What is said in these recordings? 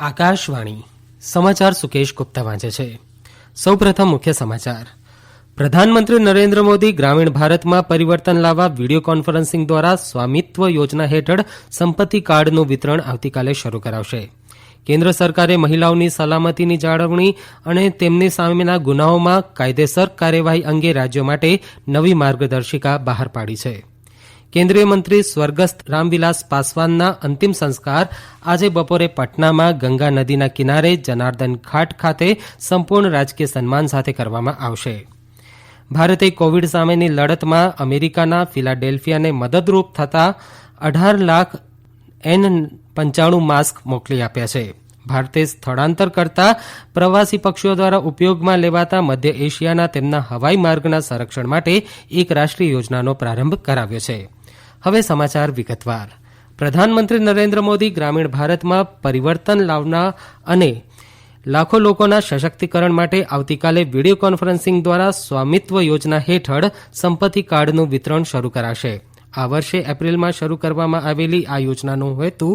આકાશવાણી, સમાચાર સુકેશ ગુપ્તા વાંચે છે. સૌપ્રથમ મુખ્ય સમાચાર. પ્રધાનમંત્રી નરેન્દ્ર મોદી ગ્રામીણ ભારતમાં પરિવર્તન લાવવા વીડિયો કોન્ફરન્સિંગ દ્વારા સ્વામિત્વ યોજના હેઠળ સંપત્તિ કાર્ડનું વિતરણ આવતીકાલે શરૂ કરાવશે. કેન્દ્ર સરકારે મહિલાઓની સલામતીની જાળવણી અને તેમની સામેના ગુનાઓમાં કાયદેસર કાર્યવાહી અંગે રાજ્યો માટે નવી માર્ગદર્શિકા બહાર પાડી છે. કેન્દ્રીય મંત્રી સ્વર્ગસ્થ રામવિલાસ પાસવાનના અંતિમ સંસ્કાર આજે બપોરે પટનામાં ગંગા નદીના કિનારે જનાર્દન ઘાટ ખાતે સંપૂર્ણ રાજકીય સન્માન સાથે કરવામાં આવશે. ભારતે કોવિડ સામેની લડતમાં અમેરિકાના ફિલાડેલ્ફિયાને મદદરૂપ થતા અઢાર લાખ એન પંચાણું માસ્ક મોકલી આપ્યા છે. ભારતે સ્થળાંતર કરતા પ્રવાસી પક્ષીઓ દ્વારા ઉપયોગમાં લેવાતા મધ્ય એશિયાના તેમના હવાઈ માર્ગના સંરક્ષણ માટે એક રાષ્ટ્રીય યોજનાનો પ્રારંભ કરાવ્યો છે. હવે સમાચાર વિગતવાર. પ્રધાનમંત્રી નરેન્દ્ર મોદી ગ્રામીણ ભારતમાં પરિવર્તન લાવવા અને લાખો લોકોના સશક્તિકરણ માટે આવતીકાલે વીડિયો કોન્ફરન્સિંગ દ્વારા સ્વામિત્વ યોજના હેઠળ સંપત્તિ કાર્ડનું વિતરણ શરૂ કરાશે. આ વર્ષે એપ્રિલમાં શરૂ કરવામાં આવેલી આ યોજનાનો હેતુ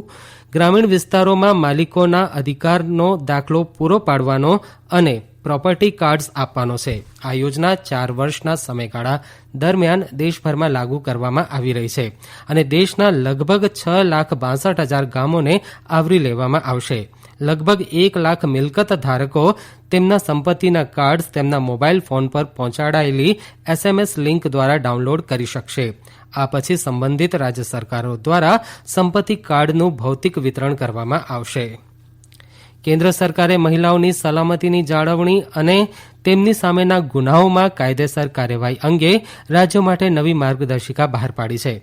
ગ્રામીણ વિસ્તારોમાં માલિકોના અધિકારનો દાખલો પૂરો પાડવાનો અને પ્રોપર્ટી કાર્ડ્સ આપવાનો છે. આ યોજના ચાર વર્ષના સમયગાળા દરમિયાન દેશભરમાં લાગુ કરવામાં આવી રહી છે અને દેશના લગભગ છ લાખ બાસઠ હજાર ગામોને આવરી લેવામાં આવશે. લગભગ એક લાખ મિલકત ધારકો તેમના સંપત્તિના કાર્ડ્સ તેમના મોબાઈલ ફોન પર પહોંચાડાયેલી એસએમએસ લિંક દ્વારા ડાઉનલોડ કરી શકશે. આ પછી સંબંધિત રાજ્ય સરકારો દ્વારા સંપત્તિ કાર્ડનું ભૌતિક વિતરણ કરવામાં આવશે. કેન્દ્ર સરકારે મહિલાઓની સલામતીની જાળવણી અને તેમની સામેના ગુનાઓમાં કાયદેસર કાર્યવાહી અંગે રાજ્યો માટે નવી માર્ગદર્શિકા બહાર પાડી છે.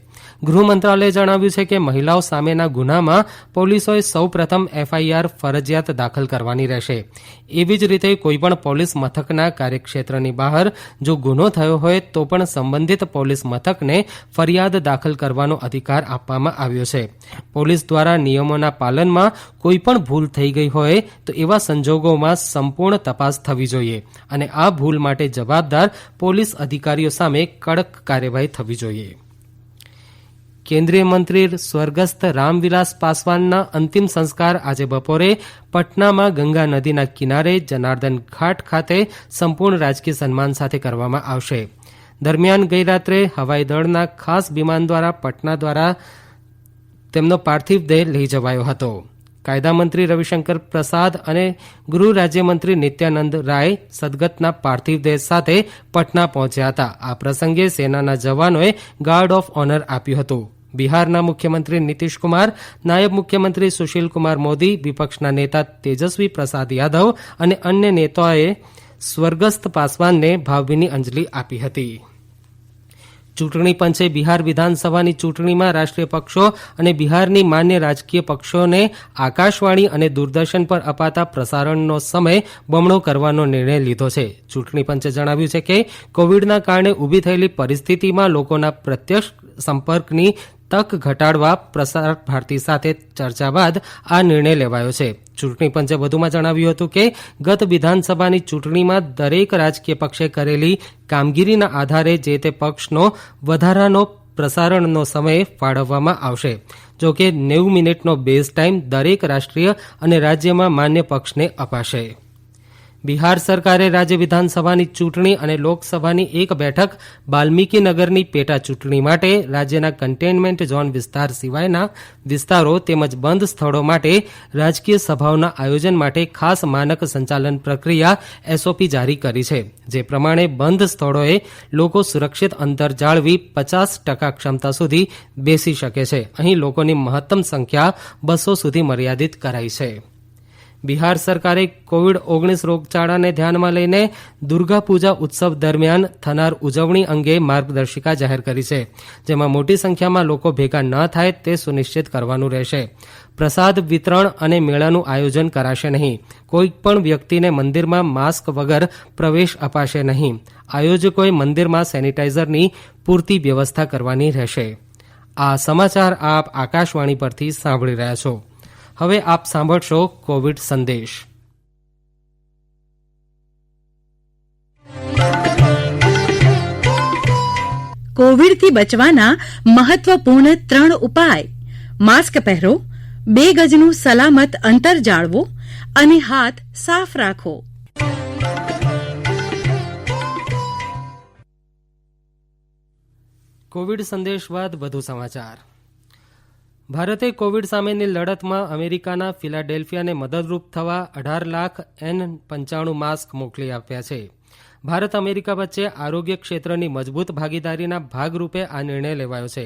ગૃહ મંત્રાલયે જણાવ્યું છે કે મહિલાઓ સામેના ગુનામાં પોલીસોએ સૌ પ્રથમ એફઆઈઆર ફરજિયાત દાખલ કરવાની રહેશે. એવી જ રીતે કોઈપણ પોલીસ મથકના કાર્યક્ષેત્રની બહાર જો ગુનો થયો હોય તો પણ સંબંધિત પોલીસ મથકને ફરિયાદ દાખલ કરવાનો અધિકાર આપવામાં આવ્યો છે. પોલીસ દ્વારા નિયમોના પાલનમાં કોઈપણ ભૂલ થઈ ગઈ હોય તો એવા સંજોગોમાં સંપૂર્ણ તપાસ થવી જોઈએ. અને આ ભૂલ માટે જવાબદાર પોલીસ અધિકારીઓ સામે કડક કાર્યવાહી થવી જોઈએ. કેન્દ્રીય મંત્રી સ્વર્ગસ્થ રામવિલાસ પાસવાનના અંતિમ સંસ્કાર આજે બપોરે પટનામાં ગંગા નદીના કિનારે જનાર્દન ઘાટ ખાતે સંપૂર્ણ રાજકીય સન્માન સાથે કરવામાં આવશે. દરમિયાન ગઈરાત્રે હવાઈદળના ખાસ વિમાન દ્વારા પટના દ્વારા તેમનો પાર્થિવ દેહ લઈ જવાયો હતો. કાયદામંત્રી રવિશંકર પ્રસાદ અને ગૃહ રાજ્યમંત્રી નિત્યાનંદ રાય સદગતના પાર્થિવ દેહ સાથે પટના પહોંચ્યા હતા. આ પ્રસંગે સેનાના જવાનોએ ગાર્ડ ઓફ ઓનર આપ્યું હતું. બિહારના મુખ્યમંત્રી નીતીશકુમાર નાયબ મુખ્યમંત્રી સુશીલકુમાર મોદી, વિપક્ષના નેતા તેજસ્વી પ્રસાદ યાદવ અને અન્ય નેતાઓએ સ્વર્ગસ્થ પાસવાનને ભાવભીની અંજલી આપી હતી. ચૂંટણી પંચે બિહાર વિધાનસભાની ચૂંટણીમાં રાષ્ટ્રીય પક્ષો અને બિહારની માન્ય રાજકીય પક્ષોને આકાશવાણી અને દૂરદર્શન પર અપાતા પ્રસારણનો સમય બમણો કરવાનો નિર્ણય લીધો છે. ચૂંટણી પંચે જણાવ્યું છે કે, કોવિડના કારણે ઊભી થયેલી પરિસ્થિતિમાં લોકોના પ્રત્યક્ષ સંપર્કની તક ઘટાડવા પ્રસાર ભારતી સાથે ચર્ચા બાદ આ નિર્ણય લેવાયો છે. ચૂંટણી પંચે વધુમાં જણાવ્યું હતું કે, ગત વિધાનસભાની ચૂંટણીમાં દરેક રાજકીય પક્ષે કરેલી કામગીરીના આધારે જે તે પક્ષનો વધારાનો પ્રસારણનો સમય ફાળવવામાં આવશે. જો કે નેવું મિનિટનો બેઝ ટાઈમ દરેક રાષ્ટ્રીય અને રાજ્યમાં માન્ય પક્ષને અપાશે. બિહાર સરકારે રાજ્ય વિધાનસભાની ચૂંટણી અને લોકસભાની એક બેઠક બાલ્મીકી નગરની પેટા ચૂંટણી માટે રાજ્યના કન્ટેનમેન્ટ ઝોન વિસ્તાર સિવાયના વિસ્તારો તેમજ બંધ સ્થળો માટે રાજકીય સભાઓના આયોજન માટે ખાસ માનક સંચાલન પ્રક્રિયા એસઓપી જારી કરી છે. જે પ્રમાણે બંધ સ્થળોએ લોકો સુરક્ષિત અંતર જાળવી પચાસ ટકા ક્ષમતા સુધી બેસી શકે છે. અહીં લોકોની મહત્તમ સંખ્યા બસો સુધી મર્યાદિત કરાઈ છે. બિહાર સરકારે કોવિડ ઓગણીસ રોગચાળાને ધ્યાનમાં લઈને દુર્ગાપૂજા ઉત્સવ દરમિયાન થનાર ઉજવણી અંગે માર્ગદર્શિકા જાહેર કરી છે, જેમાં મોટી સંખ્યામાં લોકો ભેગા ન થાય તે સુનિશ્ચિત કરવાનું રહેશે. પ્રસાદ વિતરણ અને મેળાનું આયોજન કરાશે નહીં. કોઈ પણ વ્યક્તિને મંદિરમાં માસ્ક વગર પ્રવેશ અપાશે નહીં. આયોજકોએ મંદિરમાં સેનિટાઈઝરની પૂરતી વ્યવસ્થા કરવાની રહેશે. આ સમાચાર આપ આકાશવાણી પરથી સાંભળી રહ્યા છો. હવે આપ સાંભળશો કોવિડ સંદેશ. કોવિડથી બચવાના મહત્વપૂર્ણ ત્રણ ઉપાય. માસ્ક પહેરો બે ગજનું સલામત અંતર જાળવો અને હાથ સાફ રાખો. કોવિડ સંદેશ બાદ વધુ સમાચાર. ભારતે કોવિડ સામેની લડતમાં અમેરિકાના ફિલાડેલ્ફિયાને મદદરૂપ થવા અઢાર લાખ એન પંચાણું માસ્ક મોકલી આપ્યા છે. ભારત અમેરિકા વચ્ચે આરોગ્ય ક્ષેત્રની મજબૂત ભાગીદારીના ભાગરૂપે આ નિર્ણય લેવાયો છે.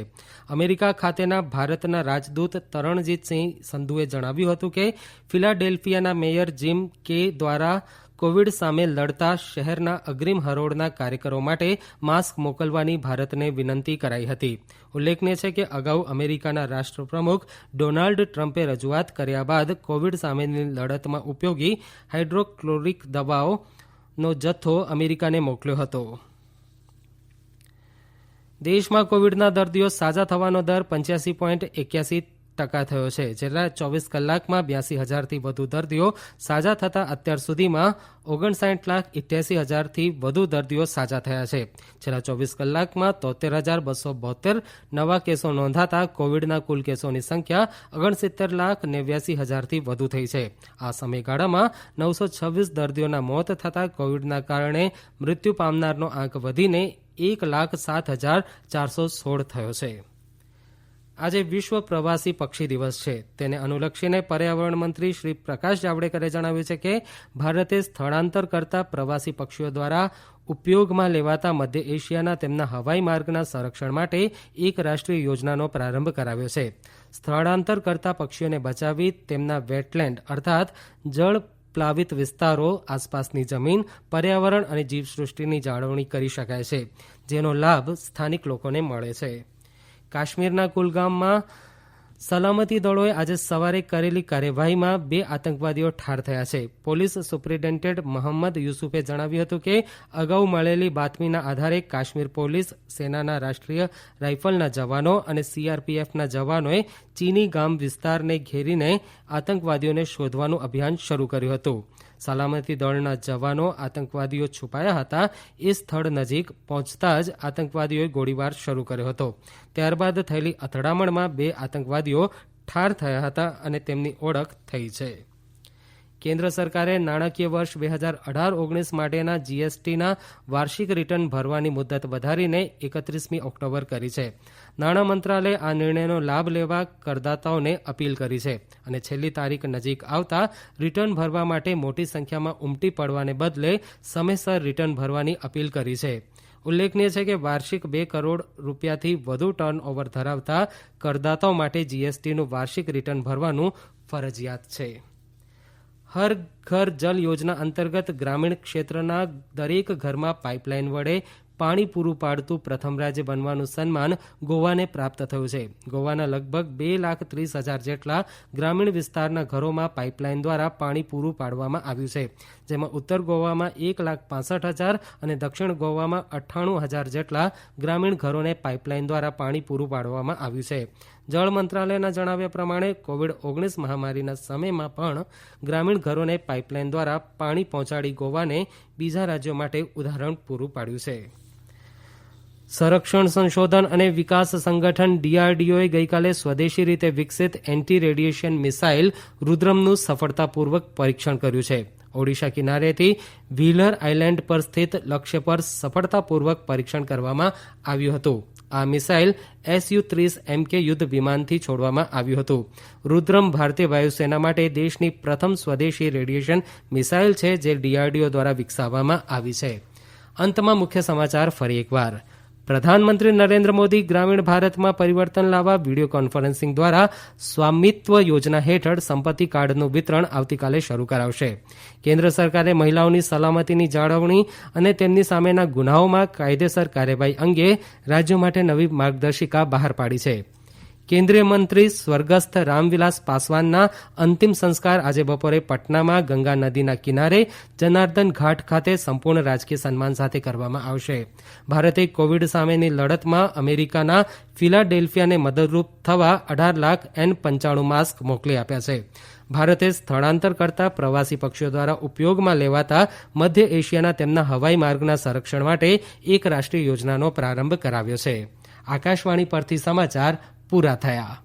અમેરિકા ખાતેના ભારતના રાજદૂત તરણજીતસિંહ સંધુએ જણાવ્યું હતું કે ફિલાડેલ્ફિયાના મેયર જીમ કે દ્વારા કોવિડ સામે લડતા શહેરના અગ્રીમ હરોળના કાર્યકરો માટે માસ્ક મોકલવાની ભારતને વિનંતી કરાઈ હતી. ઉલ્લેખનીય છે કે અગાઉ અમેરિકાના રાષ્ટ્રપ્રમુખ ડોનાલ્ડ ટ્રમ્પે રજૂઆત કર્યા બાદ કોવિડ સામેની લડતમાં ઉપયોગી હાઇડ્રોક્લોરિક દવાઓનો જથ્થો અમેરિકાને મોકલ્યો હતો. દેશમાં કોવિડના દર્દીઓ સાજા થવાનો દર પંચ્યાસી એક્યાસી ટકા થયો છે. છેલ્લા ચોવીસ કલાકમાં બ્યાસી હજારથી વધુ દર્દીઓ સાજા થતાં અત્યાર સુધીમાં ઓગણસાઠ લાખ ઇઠ્યાસી હજારથી વધુ દર્દીઓ સાજા થયા છે. છેલ્લા ચોવીસ કલાકમાં તોતેર હજાર બસો બોતેર નવા કેસો નોંધાતા કોવિડના કુલ કેસોની સંખ્યા ઓગણસિત્તેર લાખ નેવ્યાસી હજારથી વધુ થઈ છે. આ સમયગાળામાં નવસો છવ્વીસ દર્દીઓના મોત થતાં કોવિડના કારણે મૃત્યુ પામનારનો આંક વધીને એક લાખ સાત હજાર ચારસો સોળ થયો છે. આજે વિશ્વ પ્રવાસી પક્ષી દિવસ છે. તેને અનુલક્ષીને પર્યાવરણ મંત્રી શ્રી પ્રકાશ જાવડેકરે જણાવ્યું છે કે, ભારતે સ્થળાંતર કરતા પ્રવાસી પક્ષીઓ દ્વારા ઉપયોગમાં લેવાતા મધ્ય એશિયાના તેમના હવાઈ માર્ગના સંરક્ષણ માટે એક રાષ્ટ્રીય યોજનાનો પ્રારંભ કરાવ્યો છે. સ્થળાંતર કરતા પક્ષીઓને બચાવી તેમના વેટલેન્ડ અર્થાત જળ પ્લાવિત વિસ્તારો, આસપાસની જમીન, પર્યાવરણ અને જીવસૃષ્ટિની જાળવણી કરી શકાય છે, જેનો લાભ સ્થાનિક લોકોને મળે છે. કાશ્મીરના કુલગામમાં સલામતી દળોએ આજે સવારે કરેલી કાર્યવાહીમાં બે આતંકવાદીઓ ઠાર થયા છે. પોલીસ સુપ્રિન્ટેન્ડન્ટ મોહમ્મદ યુસુફે જણાવ્યું હતું કે અગાઉ મળેલી બાતમીના આધારે કાશ્મીર પોલીસ, સેનાના રાષ્ટ્રીય રાઇફલના જવાનો અને સીઆરપીએફના જવાનોએ ચીની ગામ વિસ્તારને ઘેરીને આતંકવાદીઓને શોધવાનું અભિયાન શરૂ કર્યું હતું. સલામતી દળના જવાનો આતંકવાદીઓ છુપાયા હતા. એ સ્થળ નજીક પહોંચતા જ આતંકવાદીઓએ ગોળીબાર શરૂ કર્યો હતો. ત્યારબાદ થયેલી અથડામણમાં બે આતંકવાદીઓ ઠાર થયા હતા અને તેમની ઓળખ થઈ છે. કેન્દ્ર સરકારે નાણાકીય વર્ષ બે હજાર અઢાર ઓગણીસ માટેના જીએસટીના વાર્ષિક રિટર્ન ભરવાની મુદત વધારીને એકત્રીસમી ઓક્ટોબર કરી છે. નાણાં મંત્રાલયે આ નિર્ણયનો લાભ લેવા કરદાતાઓને અપીલ કરી છે અને છેલ્લી તારીખ નજીક આવતા રિટર્ન ભરવા માટે મોટી સંખ્યામાં ઉમટી પડવાને બદલે સમયસર રિટર્ન ભરવાની અપીલ કરી છે. ઉલ્લેખનીય છે કે વાર્ષિક બે કરોડ રૂપિયાથી વધુ ટર્ન ઓવર ધરાવતા કરદાતાઓ માટે જીએસટીનું વાર્ષિક રિટર્ન ભરવાનું ફરજિયાત છે. હર ઘર જલ યોજના અંતર્ગત ગ્રામીણ ક્ષેત્રના દરેક ઘરમાં પાઇપલાઇન વડે પાણી પૂરું પાડતું પ્રથમ રાજ્ય બનવાનું સન્માન ગોવાને પ્રાપ્ત થયું છે. ગોવાના લગભગ બે લાખ ત્રીસ હજાર જેટલા ગ્રામીણ વિસ્તારના ઘરોમાં પાઇપલાઇન દ્વારા પાણી પૂરું પાડવામાં આવ્યું છે. જેમાં ઉત્તર ગોવામાં એક લાખ પાસઠ હજાર અને દક્ષિણ ગોવામાં અઠ્ઠાણું હજાર જેટલા ગ્રામીણ ઘરોને પાઇપલાઇન દ્વારા પાણી પૂરું પાડવામાં આવ્યું છે. જળ મંત્રાલયના જણાવ્યા પ્રમાણે કોવિડ ઓગણીસ મહામારીના સમયમાં પણ ગ્રામીણ ઘરોને પાઇપલાઇન દ્વારા પાણી પહોંચાડી ગોવાને બીજા રાજ્યો માટે ઉદાહરણ પૂરું પાડ્યું છે. સંરક્ષણ સંશોધન અને વિકાસ સંગઠન ડીઆરડીઓએ ગઈકાલે સ્વદેશી રીતે વિકસિત એન્ટી રેડિયેશન મિસાઇલ રુદ્રમનું સફળતાપૂર્વક પરીક્ષણ કર્યું છે. ઓડિશા કિનારેથી વ્હીલર આઇલેન્ડ પર સ્થિત લક્ષ્ય પર સફળતાપૂર્વક પરીક્ષણ કરવામાં આવ્યું હતું. આ મિસાઇલ એસયુ ત્રીસ એમકે યુદ્ધ વિમાનથી છોડવામાં આવ્યું હતું. રુદ્રમ ભારતીય વાયુસેના માટે દેશની પ્રથમ સ્વદેશી રેડિયેશન મિસાઇલ છે જે ડીઆરડીઓ દ્વારા વિકસાવવામાં આવી છે. અંતમાં મુખ્ય સમાચાર ફરી એકવાર. પ્રધાનમંત્રી નરેન્દ્ર મોદી ગ્રામીણ ભારતમાં પરિવર્તન લાવવા વીડિયો કોન્ફરન્સિંગ દ્વારા સ્વામિત્વ યોજના હેઠળ સંપત્તિ કાર્ડનું વિતરણ આવતીકાલે શરૂ કરાવશે. કેન્દ્ર સરકારે મહિલાઓની સલામતીની જાળવણી અને તેમની સામેના ગુનાઓમાં કાયદેસર કાર્યવાહી અંગે રાજ્યો માટે નવી માર્ગદર્શિકા બહાર પાડી છે. કેન્દ્રીય મંત્રી સ્વર્ગસ્થ રામવિલાસ પાસવાનના અંતિમ સંસ્કાર આજે બપોરે પટનામાં ગંગા નદીના કિનારે જનાર્દન ઘાટ ખાતે સંપૂર્ણ રાજકીય સન્માન સાથે કરવામાં આવશે. ભારતે કોવિડ સામેની લડતમાં અમેરિકાના ફિલાડેલ્ફિયાને મદદરૂપ થવા અઢાર લાખ એન પંચાણું માસ્ક મોકલી આપ્યા છે. ભારતે સ્થળાંતર કરતા પ્રવાસી પક્ષીઓ દ્વારા ઉપયોગમાં લેવાતા મધ્ય એશિયાના તેમના હવાઈ માર્ગના સંરક્ષણ માટે એક રાષ્ટ્રીય યોજનાનો પ્રારંભ કરાવ્યો છે. આકાશવાણી પરથી સમાચાર પૂરા થયા.